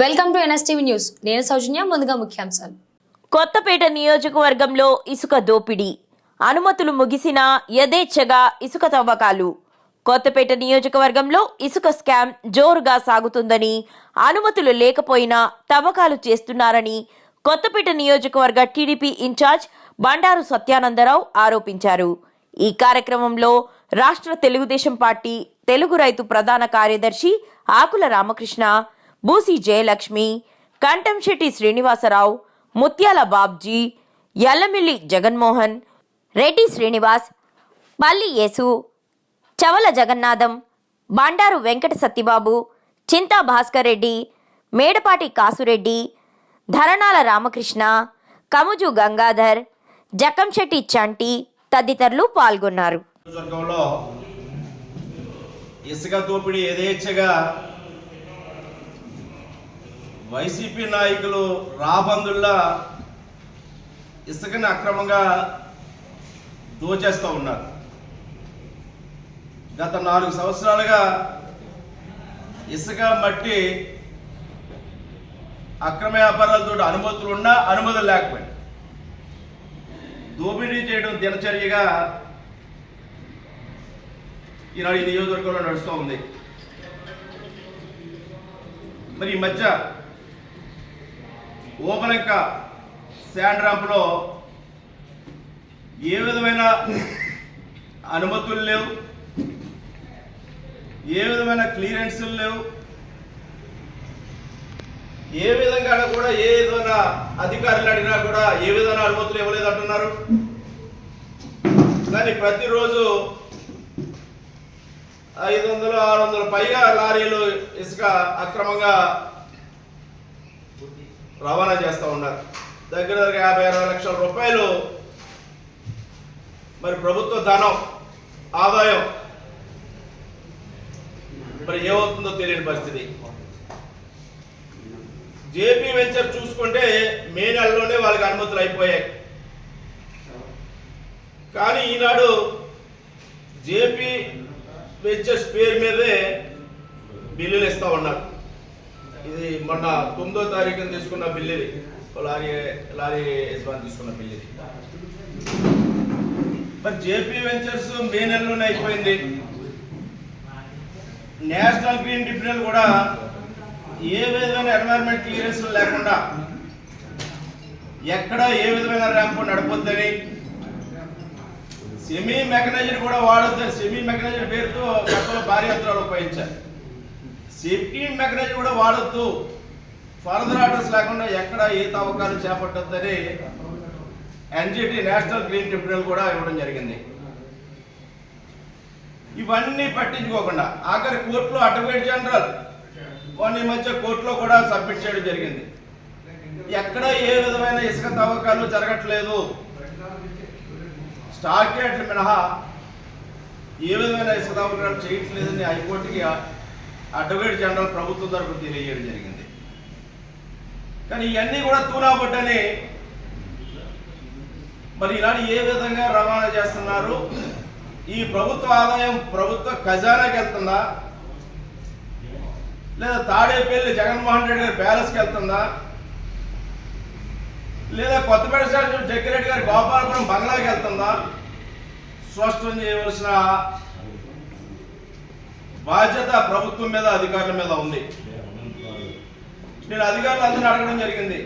Welcome to NSTV news. నేను సౌజన్య ముందుగా ముఖ్యాంశాలు. కొత్తపేట నియోజకవర్గంలో ఇసుక దోపిడీ. అనుమతులు ముగిసిన యథేచ్ఛగా ఇసుక తవ్వకాలు. కొత్తపేట నియోజకవర్గంలో ఇసుక స్కామ్ జోరుగా సాగుతుందని అనుమతులు లేకపోయినా తవ్వకాలు చేస్తున్నారని కొత్తపేట నియోజకవర్గ టీడీపీ ఇన్ఛార్జ్ బండారు సత్యానందరావు ఆరోపించారు. ఈ కార్యక్రమంలో రాష్ట్ర తెలుగుదేశం పార్టీ తెలుగు రైతు ప్రధాన కార్యదర్శి ఆకుల రామకృష్ణ బూసి జయలక్ష్మి కంటంశెట్టి శ్రీనివాసరావు ముత్యాల బాబ్జీ ఎల్లమిల్లి జగన్మోహన్ రెడ్డి శ్రీనివాస్ పల్లి యేసు చవల జగన్నాథం బండారు వెంకట సత్యబాబు చింతా భాస్కర్ రెడ్డి మేడపాటి కాసురెడ్డి ధరణాల రామకృష్ణ కముజు గంగాధర్ జకంశెట్టి చంటి తదితరులు పాల్గొన్నారు. ఇసుక దోపిడీ యథేచ్ఛగా వైసీపీ నాయకులు రాబందుల్లా ఇసుకని అక్రమంగా దోచేస్తూ ఉన్నారు. గత నాలుగు సంవత్సరాలుగా ఇసుక మట్టి అక్రమ వ్యాపారాలతో అనుమతులు ఉన్నా అనుమతులు లేకపోయినా దోపిడీ చేయడం దినచర్యగా ఈనాడు ఈ నియోజకవర్గంలో నడుస్తూ ఉంది. మరి ఈ మధ్య ఓపెనంక శాండ్ ర్యాంప్లో ఏ విధమైన అనుమతులు లేవు. ఏ విధమైన క్లియరెన్సులు లేవు. ఏ విధంగా కూడా ఏ విధమైన అధికారులు అడిగినా కూడా ఏ విధమైన అనుమతులు ఇవ్వలేదు అంటున్నారు. కానీ ప్రతిరోజు ఐదు వందలు ఆరు వందల పైగా లారీలు ఇసుక అక్రమంగా రవాణా చేస్తూ ఉన్నారు. దగ్గర దగ్గర యాభై అరవై లక్షల రూపాయలు మరి ప్రభుత్వ ధనం ఆదాయం మరి ఏమవుతుందో తెలియని పరిస్థితి. జేపీ వెంచర్ చూసుకుంటే మే నెలలోనే వాళ్ళకి అనుమతులు అయిపోయాయి. కానీ ఈనాడు జేపీ వెంచర్స్ పేరు మీదే బిల్లులు ఇస్తూ ఉన్నారు. ఇది మొన్న తొమ్మిదో తారీఖున తీసుకున్న బిల్లు ఇది లారీ లారీ యజమాని తీసుకున్న బిల్లు ఇది మరి జేపీ వెంచర్స్ మే నెలలోనే అయిపోయింది. నేషనల్ గ్రీన్ ట్రిబ్యునల్ కూడా ఏ విధమైన ఎన్వైరన్మెంట్ క్లియరెన్స్ లేకుండా ఎక్కడ ఏ విధమైన ర్యాంపు నడపొద్దని సెమీ మెకనైజ్డ్ కూడా వాడొద్దని సెమీ మెకనైజ్డ్ పేరుతో గతంలో భారీ యంత్రాలు ఉపయోగించారు. సేఫ్టీ మెకానిజం కూడా వాడొద్దు. ఫర్దర్ ఆర్డర్స్ లేకుండా ఎక్కడ ఏ తవ్వకాలు చేపట్టొద్దని ఎన్జిటి నేషనల్ గ్రీన్ ట్రిబ్యునల్ కూడా ఇవ్వడం జరిగింది. ఇవన్నీ పట్టించుకోకుండా ఆఖరి కోర్టులో అడ్వకేట్ జనరల్ మొన్న మధ్య కోర్టులో కూడా సబ్మిట్ చేయడం జరిగింది. ఎక్కడ ఏ విధమైన ఇసుక తవ్వకాలు జరగట్లేదు. స్టాక్ యార్డ్లు మినహా ఏ విధమైన ఇసుక తవ్వకాలు చేయట్లేదని హైకోర్టుకి అడ్వకేట్ జనరల్ ప్రభుత్వం తరపు తెలియజేయడం జరిగింది. కానీ ఇవన్నీ కూడా తూనాబట్టనే మరి ఇలాంటి ఏ విధంగా రవాణా చేస్తున్నారు? ఈ ప్రభుత్వ ఆదాయం ప్రభుత్వ ఖజానాకి వెళ్తుందా? లేదా తాడేపల్లి జగన్మోహన్ రెడ్డి గారి ప్యాలెస్కి వెళ్తుందా? లేదా కొత్తపేట శాసనం జగ్గిరెడ్డి గారి గోపాలపురం బంగ్లాకి వెళ్తుందా? స్పష్టం చేయవలసిన బాధ్యత ప్రభుత్వం మీద అధికారుల మీద ఉంది. నేను అధికారులు అందరిని అడగడం జరిగింది.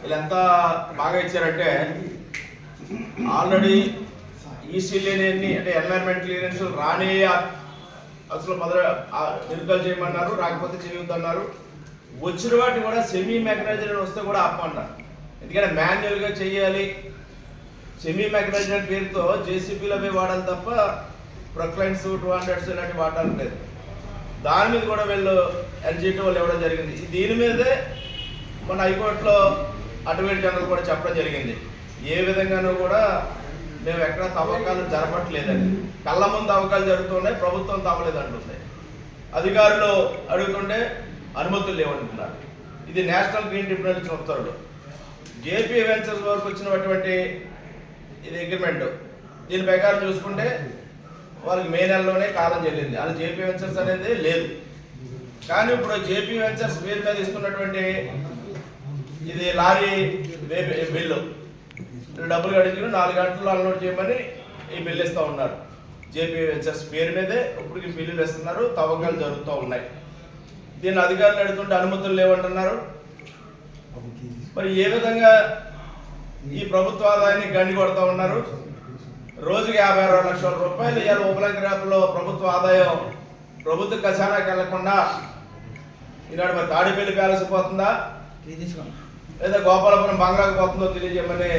వీళ్ళు ఎంత బాగా ఇచ్చారంటే ఆల్రెడీ ఈసీ లేని అంటే ఎన్వైర్మెంట్ క్లియరెన్స్ రానే అసలు మొదలు నిర్కల్ చేయమన్నారు రాకపోతే చేయొద్దన్నారు. వచ్చిన వాటిని కూడా సెమీ మెకనైజ్డ్ వస్తే కూడా ఆపమన్నారు. ఎందుకంటే మాన్యువల్గా చేయాలి. సెమీ మెకనైజ్డ్ పేరుతో జేసీబీలు అవి వాడాలి తప్ప ప్రొక్లైన్స్ టూ హండ్రెడ్స్ ఇలాంటి వాడాలి లేదు. దాని మీద కూడా వీళ్ళు ఎన్జిటి వాళ్ళు ఇవ్వడం జరిగింది. దీని మీదే మన హైకోర్టులో అడ్వకేట్ జనరల్ కూడా చెప్పడం జరిగింది. ఏ విధంగానూ కూడా మేము ఎక్కడ తవ్వకాలు జరపట్లేదని. కళ్ళ ముందు తవ్వకాలు జరుగుతున్నాయి ప్రభుత్వం తవ్వలేదంటుంది. అధికారులు అడుగుతుంటే అనుమతులు లేవంటున్నారు. ఇది నేషనల్ గ్రీన్ ట్రిబ్యునల్ ఇచ్చిన ఉత్తర్వులు. జేపీ వెంచర్స్ వరకు వచ్చినటువంటి ఇది అగ్రిమెంట్ దీని ప్రకారం చూసుకుంటే వాళ్ళకి మే నెలలోనే కాలం చెల్లింది. అది జేపీ వెంచర్స్ అనేది లేదు. కానీ ఇప్పుడు జేపీ వెంచర్స్ పేరు మీద ఇస్తున్నటువంటి ఇది లారీ బిల్లు. డబ్బులు కడిగి నాలుగు గంటలు అన్లోడ్ చేయమని ఈ బిల్లు ఇస్తూ ఉన్నారు. జేపీ వెంచర్స్ పేరు మీదే ఇప్పటికి బిల్లులు ఇస్తున్నారు తవ్వకాలు జరుగుతూ ఉన్నాయి. దీన్ని అధికారులు అడుగుతుంటే అనుమతులు లేవంటున్నారు. మరి ఏ విధంగా ఈ ప్రభుత్వ ఆదాయాన్ని గండి కొడతా ఉన్నారు? రోజుకి యాభై అరవై లక్షల రూపాయలు ఇవాళ ఉపలంకరాపులో ప్రభుత్వ ఆదాయం. ప్రభుత్వ ఖజానాకి వెళ్ళకుండా ఈనాడు మరి తాడిపల్లి ప్యాలెస్ పోతుందా? లేదా గోపాలపురం బంగ్లాకు పోతుందో తెలియజేయమని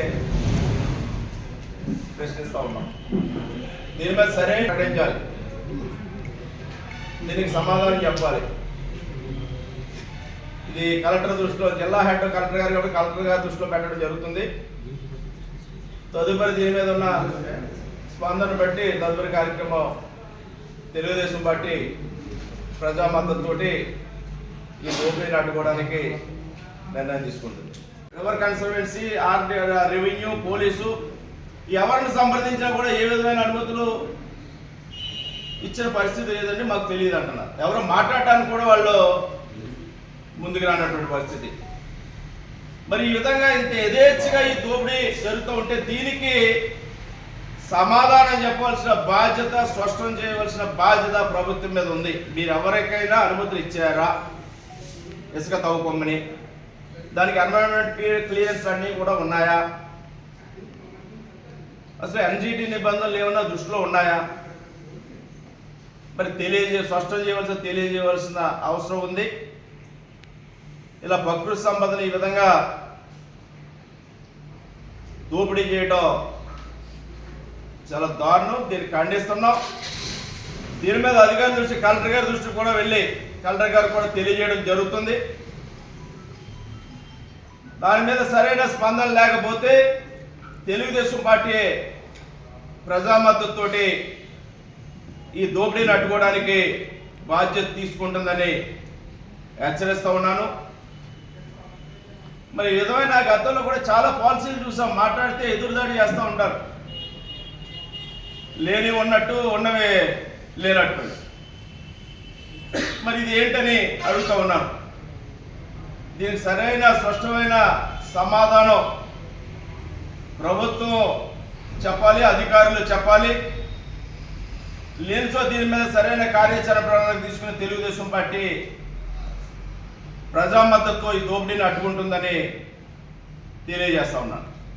ప్రశ్నిస్తా ఉన్నాం. దీని మీద సరే ప్రకటించాలి దీనికి సమాధానం చెప్పాలి. ఇది కలెక్టర్ దృష్టిలో జిల్లా హెడ్ కలెక్టర్ గారు కాబట్టి కలెక్టర్ గారి దృష్టిలో పెట్టడం జరుగుతుంది. తదుపరి దీని మీద ఉన్న స్పందన బట్టి తదుపరి కార్యక్రమం తెలుగుదేశం పార్టీ ప్రజా మద్దతుతోటి ఈ దోపిడీని అడ్డుకోవడానికి నిర్ణయం తీసుకుంటుంది. River conservancy RD revenue police ఎవరిని సంప్రదించినా కూడా ఏ విధమైన అనుమతులు ఇచ్చిన పరిస్థితి లేదండి మాకు తెలియదు అంటున్నారు. ఎవరు మాట్లాడటానికి కూడా వాళ్ళు ముందుకు రానటువంటి పరిస్థితి. మరి ఈ విధంగా ఇంత యథేచ్ఛగా ఈ దోపిడీ జరుగుతూ ఉంటే దీనికి సమాధానం చెప్పవలసిన బాధ్యత స్పష్టం చేయవలసిన బాధ్యత ప్రభుత్వం మీద ఉంది. మీరు ఎవరికైనా అనుమతులు ఇచ్చారా? ఇసుక తవ్వుకోమని దానికి ఎన్వైరన్మెంట్ క్లియరెన్స్ అన్నీ కూడా ఉన్నాయా? అసలు ఎన్జిటి నిబంధనలు ఏమన్నా దృష్టిలో ఉన్నాయా? మరి తెలియజే స్పష్టం చేయవలసిన తెలియజేయవలసిన అవసరం ఉంది. ఇలా ప్రకృతి సంపదను ఈ విధంగా దోపిడీ చేయడం చాలా దారుణం. దీన్ని ఖండిస్తున్నాం. దీని మీద అధికారుల దృష్టి కలెక్టర్ గారి దృష్టి కూడా వెళ్ళి కలెక్టర్ గారు కూడా తెలియజేయడం జరుగుతుంది. దాని మీద సరైన స్పందన లేకపోతే తెలుగుదేశం పార్టీ ప్రజా మద్దతుతోటి ఈ దోపిడీని అడ్డుకోవడానికి బాధ్యత తీసుకుంటుందని హెచ్చరిస్తూ ఉన్నాను. మరి విధమైన గతంలో కూడా చాలా పాలసీలు చూసాం మాట్లాడితే ఎదురుదాడి చేస్తూ ఉంటారు. లేని ఉన్నట్టు ఉన్నవే లేనట్టు. మరి ఇది ఏంటని అడుగుతూ ఉన్నాను. దీనికి సరైన స్పష్టమైన సమాధానం ప్రభుత్వం చెప్పాలి అధికారులు చెప్పాలి. లేనిచో దీని మీద సరైన కార్యాచరణ ప్రణాళిక తీసుకుని తెలుగుదేశం పార్టీ ప్రజా మద్దతుతో ఈ దోపిడీని అడ్డుకుంటుందని తెలియజేస్తా ఉన్నాను.